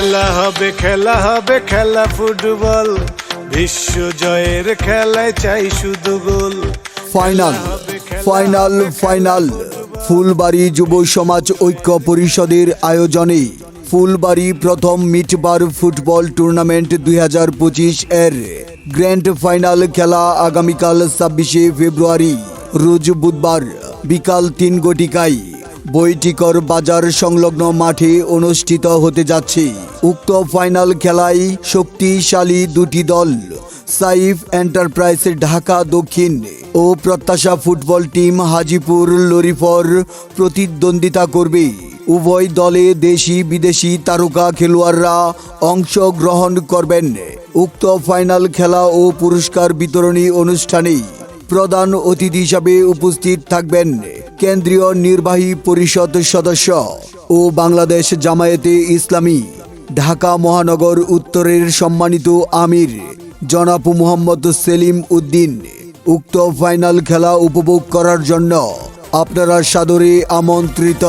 খেলা হবে খেলা হবে খেলা ফুটবল। বিশ্ব জয়ের খেলায় চাই শুধু গোল। Final final final. ফুলবাড়ি যুব সমাজ ঐক্য পরিষদের আয়োজনে ফুলবাড়ি প্রথম মিটবার ফুটবল টুর্নামেন্ট দুই হাজার পঁচিশ এর গ্র্যান্ড ফাইনাল খেলা আগামীকাল ছাব্বিশে ফেব্রুয়ারি রোজ বুধবার বিকাল তিন গটিকায় বৈটিকর বাজার সংলগ্ন মাঠে অনুষ্ঠিত হতে যাচ্ছে। উক্ত ফাইনাল খেলায় শক্তিশালী দুটি দল, সাইফ এন্টারপ্রাইজ ঢাকা দক্ষিণ ও প্রত্যাশা ফুটবল টিম হাজিপুর লরিফর প্রতিদ্বন্দ্বিতা করবে। উভয় দলে দেশি বিদেশি তারকা খেলোয়াড়রা অংশগ্রহণ করবেন। উক্ত ফাইনাল খেলা ও পুরস্কার বিতরণী অনুষ্ঠানে প্রধান অতিথি হিসাবে উপস্থিত থাকবেন। কেন্দ্রীয় নির্বাহী পরিষদ সদস্য ও বাংলাদেশ জামায়াতে ইসলামী, ঢাকা মহানগর উত্তরের সম্মানিত আমির জনাব মোহাম্মদ সেলিম উদ্দিন। উক্ত ফাইনাল খেলা উপভোগ করার জন্য আপনারা সাদরে আমন্ত্রিত।